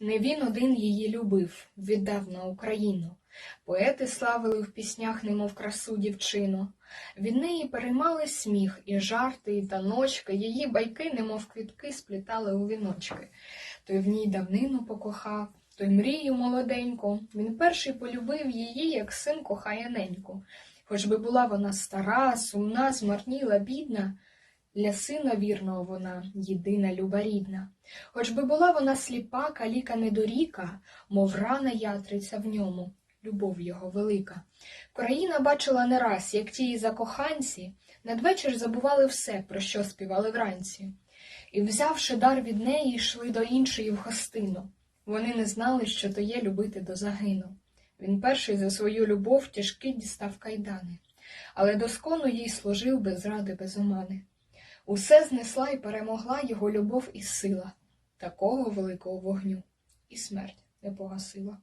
Не він один її любив, віддав на Україну. Поети славили в піснях, немов красу дівчину. Від неї переймали сміх, і жарти, і таночки, її байки, немов квітки, сплітали у віночки. Той в ній давнину покохав, той мрію молоденьку. Він перший полюбив її, як син кохає неньку. Хоч би була вона стара, сумна, змарніла, бідна, для сина вірного вона єдина люба рідна. Хоч би була вона сліпа, каліка недоріка, мов рана ятриця в ньому, любов його велика. Країна бачила не раз, як ті закоханці надвечір забували все, про що співали вранці, і, взявши дар від неї, йшли до іншої в гостину. Вони не знали, що то є любити до загину. Він перший за свою любов тяжкий дістав кайдани, але доскону їй служив без ради, без омани. Усе знесла і перемогла його любов і сила, такого великого вогню, і смерть не погасила.